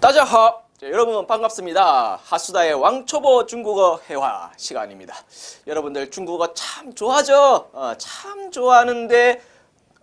따자하 여러분 반갑습니다. 하수다의 왕초보 중국어 회화 시간입니다. 여러분들 중국어 참 좋아하죠? 어, 참 좋아하는데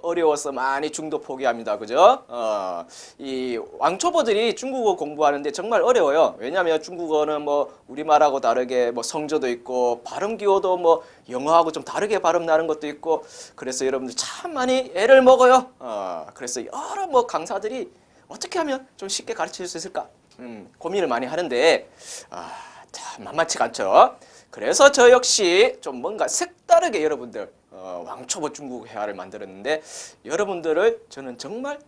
어려워서 많이 중도 포기합니다. 그죠? 어, 이 왕초보들이 중국어 공부하는데 정말 어려워요. 왜냐하면 중국어는 뭐 우리말하고 다르게 뭐 성조도 있고 발음 기호도 뭐 영어하고 좀 다르게 발음 나는 것도 있고 그래서 여러분들 참 많이 애를 먹어요. 어, 그래서 여러 뭐 강사들이 어떻게 하면 좀 쉽게 가르쳐 줄수 있을까? 음, 고민을 많이 하는데 아, 참 만만치가 않죠. 그래서 저 역시 좀 뭔가 색다르게 여러분들 어, 왕초보 중국 회화를 만들었는데 여러분들을 저는 정말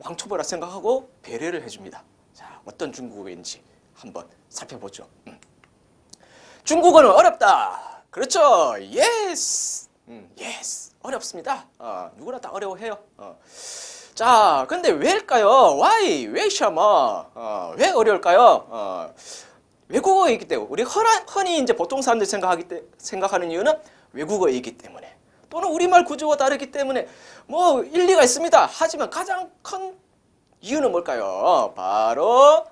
왕초보라 생각하고 배려를 해줍니다. 자, 어떤 중국어인지 한번 살펴보죠. 음. 중국어는 어렵다. 그렇죠. 예스. 음, 예스. 어렵습니다. 어, 누구나 다 어려워해요. 어. 자, 근데 왜일까요? Why? 왜 샤마? 어, 왜 어려울까요? 어, 외국어이기 때문에 우리 흔한, 흔히 이제 보통 사람들이 생각하기 때, 생각하는 이유는 외국어이기 때문에 또는 우리말 구조가 다르기 때문에 뭐 일리가 있습니다. 하지만 가장 큰 이유는 뭘까요? 바로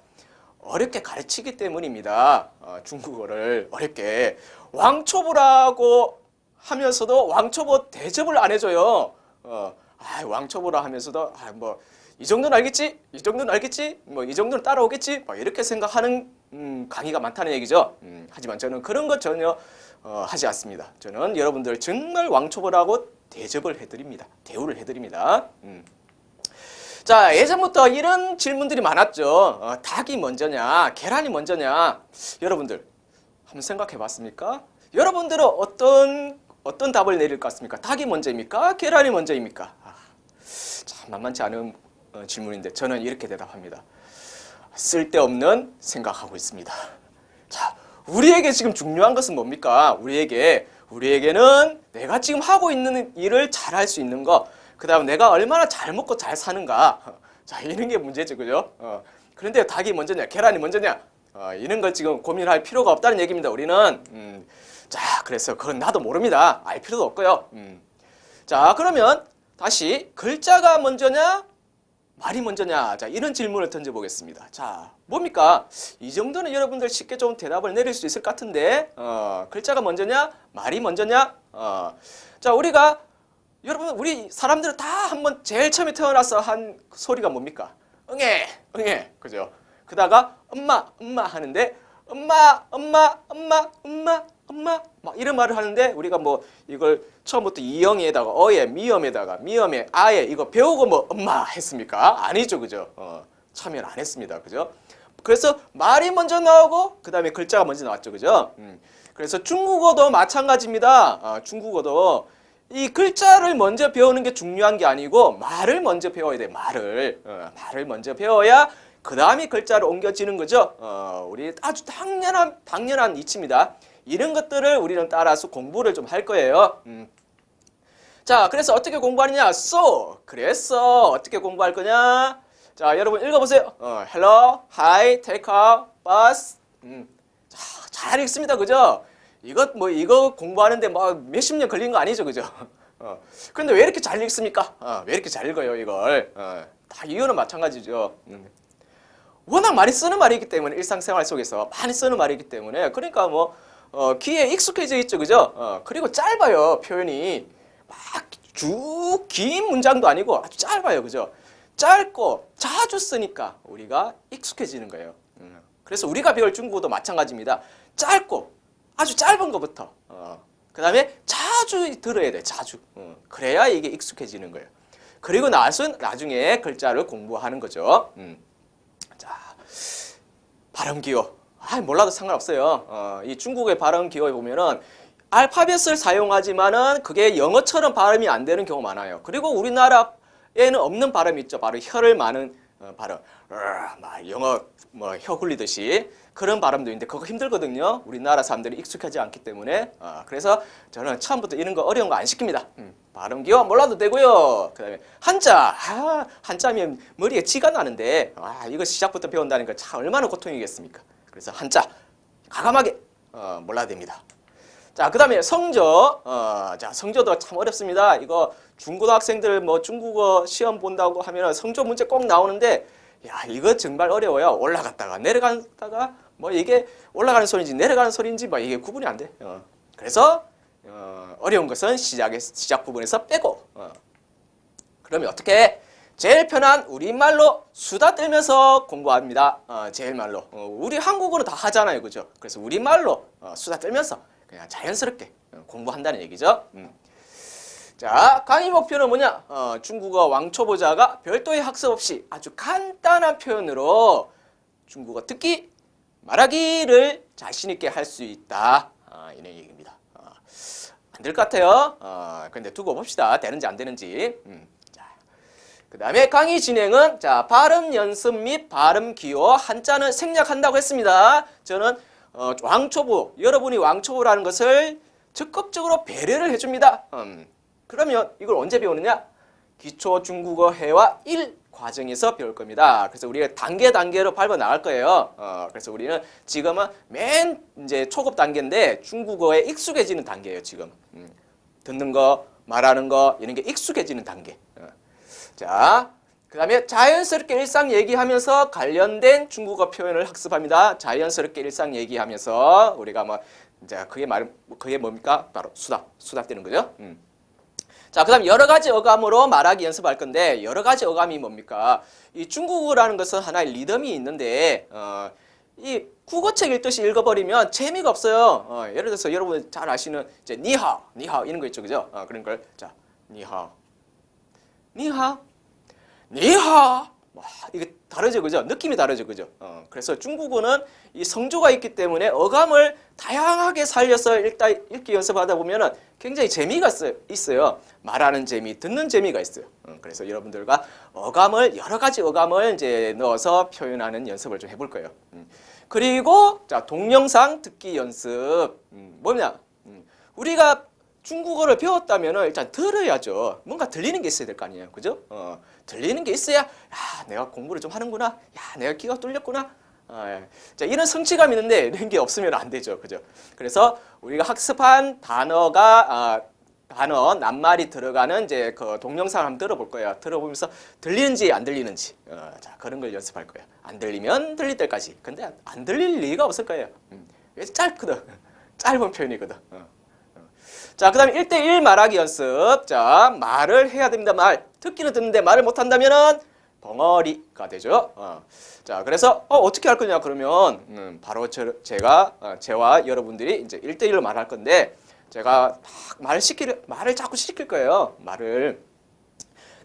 어렵게 가르치기 때문입니다. 어, 중국어를 어렵게 왕초보라고 하면서도 왕초보 대접을 안 해줘요. 어, 아, 왕초보라 하면서도 아, 뭐이 정도는 알겠지, 이 정도는 알겠지, 뭐 이 정도는 따라오겠지, 뭐 이렇게 생각하는 음, 강의가 많다는 얘기죠. 음, 하지만 저는 그런 것 전혀 어, 하지 않습니다. 저는 여러분들 정말 왕초보라고 대접을 해드립니다. 대우를 해드립니다. 음. 자, 예전부터 이런 질문들이 많았죠. 어, 닭이 먼저냐, 계란이 먼저냐. 여러분들 한번 생각해 봤습니까? 여러분들은 어떤 어떤 답을 내릴 것 같습니까? 닭이 먼저입니까? 계란이 먼저입니까? 아, 참 만만치 않은 어, 질문인데 저는 이렇게 대답합니다. 쓸데없는 생각하고 있습니다. 자, 우리에게 지금 중요한 것은 뭡니까? 우리에게 우리에게는 내가 지금 하고 있는 일을 잘 할 수 있는 거, 그다음 내가 얼마나 잘 먹고 잘 사는가. 자, 이런 게 문제죠, 그죠? 어, 그런데 닭이 먼저냐, 계란이 먼저냐, 어, 이런 걸 지금 고민할 필요가 없다는 얘기입니다. 우리는 음, 자, 그래서 그건 나도 모릅니다. 알 필요도 없고요. 음. 자, 그러면 다시 글자가 먼저냐, 말이 먼저냐? 자, 이런 질문을 던져보겠습니다. 자, 뭡니까? 이 정도는 여러분들 쉽게 좀 대답을 내릴 수 있을 것 같은데, 어, 글자가 먼저냐? 말이 먼저냐? 어, 자, 우리가, 여러분, 우리 사람들은 다 한번 제일 처음에 태어나서 한 소리가 뭡니까? 응애, 응애. 그죠? 그다가 엄마, 엄마 하는데, 엄마, 엄마, 엄마, 엄마, 엄마 막 이런 말을 하는데 우리가 뭐 이걸 처음부터 이영에다가 어에 미음에다가 미음에 아에 이거 배우고 뭐 엄마 했습니까? 아니죠, 그죠? 어, 참여를 안 했습니다, 그죠? 그래서 말이 먼저 나오고 그 다음에 글자가 먼저 나왔죠, 그죠? 음, 그래서 중국어도 마찬가지입니다. 어, 중국어도 이 글자를 먼저 배우는 게 중요한 게 아니고 말을 먼저 배워야 돼, 말을 어, 말을 먼저 배워야 그 다음에 글자로 옮겨지는 거죠. 어, 우리 아주 당연한 당연한 이치입니다. 이런 것들을 우리는 따라서 공부를 좀 할 거예요. 음. 자, 그래서 어떻게 공부하느냐? So. 그래서 어떻게 공부할 거냐? 자, 여러분 읽어보세요. 어, hello, hi, take a bus. 음. 자, 잘 읽습니다. 그죠? 이것 뭐 이거 공부하는데 뭐 몇십 년 걸린 거 아니죠, 그죠? 어. 그런데 왜 이렇게 잘 읽습니까? 어, 왜 이렇게 잘 읽어요, 이걸? 어, 다 이유는 마찬가지죠. 음. 워낙 많이 쓰는 말이기 때문에 일상생활 속에서 많이 쓰는 말이기 때문에 그러니까 뭐 어, 귀에 익숙해져 있죠, 그죠? 어, 그리고 짧아요, 표현이. 막 쭉 긴 문장도 아니고 아주 짧아요, 그죠? 짧고 자주 쓰니까 우리가 익숙해지는 거예요. 음. 그래서 우리가 배울 중국어도 마찬가지입니다. 짧고 아주 짧은 것부터. 어, 그 다음에 자주 들어야 돼, 자주. 어, 그래야 이게 익숙해지는 거예요. 그리고 나서 나중에 글자를 공부하는 거죠. 음. 자, 발음 기호. 아, 몰라도 상관없어요. 어, 이 중국의 발음 기호에 보면은 알파벳을 사용하지만은 그게 영어처럼 발음이 안 되는 경우가 많아요. 그리고 우리나라에는 없는 발음이 있죠. 바로 혀를 많은 어, 발음. 으, 막 영어 뭐 혀 굴리듯이 그런 발음도 있는데 그거 힘들거든요. 우리나라 사람들이 익숙하지 않기 때문에. 어, 그래서 저는 처음부터 이런 거 어려운 거 안 시킵니다. 음, 발음 기호 몰라도 되고요. 그다음에 한자. 아, 한자면 머리에 지가 나는데 아, 이거 시작부터 배운다니까 참 얼마나 고통이겠습니까? 그래서 한자 가감하게 어, 몰라야 됩니다. 자, 그 다음에 성조. 어, 자, 성조도 참 어렵습니다. 이거 중고등학생들 뭐 중국어 시험 본다고 하면 성조 문제 꼭 나오는데 야 이거 정말 어려워요. 올라갔다가 내려갔다가 뭐 이게 올라가는 소리인지 내려가는 소리인지 뭐 이게 구분이 안 돼. 어. 그래서 어, 어려운 것은 시작에 시작 부분에서 빼고. 어. 그러면 어떻게? 제일 편한 우리말로 수다 떨면서 공부합니다. 어, 제일 말로. 어, 우리 한국어로 다 하잖아요, 그죠? 그래서 우리말로 어, 수다 떨면서 그냥 자연스럽게 어, 공부한다는 얘기죠. 음. 자, 강의 목표는 뭐냐? 어, 중국어 왕초보자가 별도의 학습 없이 아주 간단한 표현으로 중국어 듣기, 말하기를 자신 있게 할 수 있다. 아, 이런 얘기입니다. 어, 안될 것 같아요. 어, 근데 두고 봅시다. 되는지 안 되는지. 음, 자, 그 다음에 강의 진행은 자 발음 연습 및 발음 기호 한자는 생략한다고 했습니다. 저는 어, 왕초보 여러분이 왕초보라는 것을 적극적으로 배려를 해줍니다. 음, 그러면 이걸 언제 배우느냐? 기초 중국어 회화 1 과정에서 배울 겁니다. 그래서 우리가 단계 단계로 밟아 나갈 거예요. 어, 그래서 우리는 지금은 맨 이제 초급 단계인데 중국어에 익숙해지는 단계예요. 지금 음, 듣는 거, 말하는 거 이런 게 익숙해지는 단계. 어. 자, 그 다음에 자연스럽게 일상 얘기하면서 관련된 중국어 표현을 학습합니다. 자연스럽게 일상 얘기하면서 우리가 뭐 이제 그게 말 그게 뭡니까? 바로 수다, 수다 떼는 거죠. 음. 자, 그다음 여러 가지 어감으로 말하기 연습할 건데 여러 가지 어감이 뭡니까? 이 중국어라는 것은 하나의 리듬이 있는데 어, 이 국어책 읽듯이 읽어버리면 재미가 없어요. 어, 예를 들어서 여러분 잘 아시는 이제 니하오, 니하오 이런 거 있죠, 그죠? 어, 그런 걸 자, 니하오, 니하오, 니하오. 와, 이게 다르죠, 그죠? 느낌이 다르죠, 그죠? 어, 그래서 중국어는 이 성조가 있기 때문에 어감을 다양하게 살려서 읽다 읽기 연습하다 보면은 굉장히 재미가 있어요. 말하는 재미, 듣는 재미가 있어요. 어, 그래서 여러분들과 어감을 여러 가지 어감을 이제 넣어서 표현하는 연습을 좀 해볼 거예요. 음. 그리고 자 동영상 듣기 연습 음, 뭐냐? 음, 우리가 중국어를 배웠다면 일단 들어야죠. 뭔가 들리는 게 있어야 될 거 아니에요. 그죠? 어, 들리는 게 있어야, 야, 내가 공부를 좀 하는구나. 야, 내가 귀가 뚫렸구나. 어, 예. 자, 이런 성취감 있는데 이런 게 없으면 안 되죠. 그죠? 그래서 우리가 학습한 단어가, 아, 단어, 낱말이 들어가는 이제 그 동영상을 한번 들어볼 거예요. 들어보면서 들리는지 안 들리는지. 어, 자, 그런 걸 연습할 거예요. 안 들리면 들릴 때까지. 근데 안 들릴 리가 없을 거예요. 음, 짧거든. 짧은 표현이거든. 어. 자, 그 다음에 1대1 말하기 연습. 자, 말을 해야 됩니다. 말. 듣기는 듣는데 말을 못한다면은 벙어리가 되죠. 어. 자, 그래서 어, 어떻게 할 거냐 그러면 음, 바로 저, 제가 어, 제와 여러분들이 이제 1대1로 말할 건데 제가 막 말을 시킬 말을 자꾸 시킬 거예요. 말을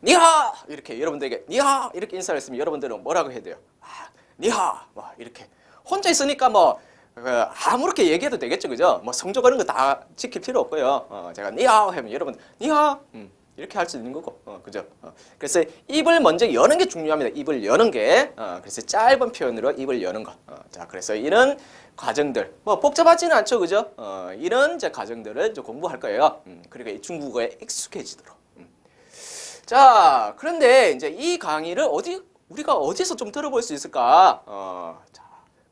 니하 이렇게 여러분들에게 니하 이렇게 인사를 했으면 여러분들은 뭐라고 해야 돼요? 아, 니하 뭐 이렇게 혼자 있으니까 뭐 그, 아무렇게 얘기해도 되겠죠, 그죠? 뭐 성조 그런 거 다 지킬 필요 없고요. 어, 제가 니하 하면 여러분 니하 음, 이렇게 할 수 있는 거고, 어, 그죠? 어, 그래서 입을 먼저 여는 게 중요합니다. 입을 여는 게, 어, 그래서 짧은 표현으로 입을 여는 것. 어, 자, 그래서 이런 과정들, 뭐 복잡하지는 않죠, 그죠? 어, 이런 이제 과정들을 이제 공부할 거예요. 음, 그리고 이 중국어에 익숙해지도록. 음. 자, 그런데 이제 이 강의를 어디 우리가 어디서 좀 들어볼 수 있을까? 어, 자,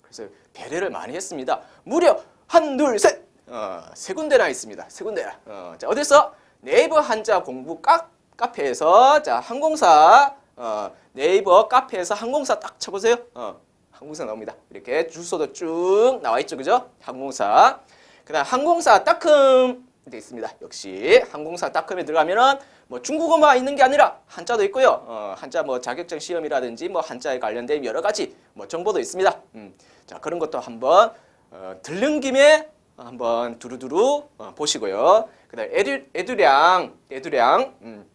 그래서 배려를 많이 했습니다. 무려 한, 둘, 셋, 어, 세 군데나 있습니다. 세 군데나. 어, 자, 어디서 네이버 한자 공부 카, 카페에서 자 항공사 어, 네이버 카페에서 항공사 딱 쳐보세요. 어, 항공사 나옵니다. 이렇게 주소도 쭉 나와 있죠, 그죠? 항공사. 그 다음 항공사 따끔 돼 있습니다. 역시 항공사 따끔에 들어가면은 뭐 중국어만 있는 게 아니라 한자도 있고요. 어, 한자 뭐 자격증 시험이라든지 뭐 한자에 관련된 여러 가지 뭐 정보도 있습니다. 음, 자 그런 것도 한번 어, 들른 김에 한번 두루두루 어, 보시고요. 그다음 에듀 에듀량 에듀량 음,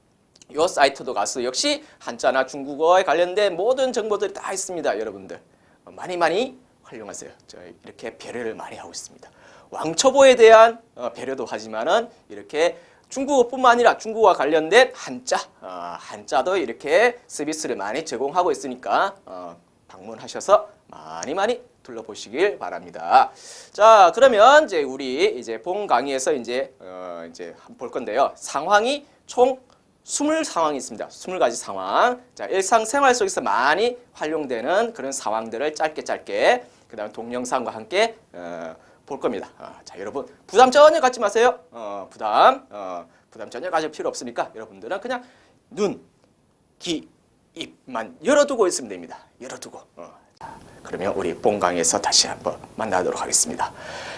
요 사이트도 가서 역시 한자나 중국어에 관련된 모든 정보들이 다 있습니다, 여러분들. 어, 많이 많이 활용하세요. 저 이렇게 배려를 많이 하고 있습니다. 왕초보에 대한 어, 배려도 하지만은 이렇게 중국어뿐만 아니라 중국어와 관련된 한자, 어, 한자도 이렇게 서비스를 많이 제공하고 있으니까 어, 방문하셔서 많이 많이 둘러보시길 바랍니다. 자, 그러면 이제 우리 이제 본 강의에서 이제 어, 이제 한번 볼 건데요. 상황이 총 20 상황이 있습니다. 20가지 상황. 자, 일상생활 속에서 많이 활용되는 그런 상황들을 짧게 짧게 그다음 동영상과 함께 어, 볼 겁니다. 어, 자, 여러분 부담 전혀 갖지 마세요. 어, 부담 어, 부담 전혀 가질 필요 없으니까 여러분들은 그냥 눈, 귀, 입만 열어두고 있으면 됩니다. 열어두고. 어. 자, 그러면 우리 본강에서 다시 한번 만나도록 하겠습니다.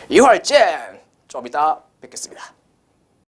이활젠 좀 이따 뵙겠습니다.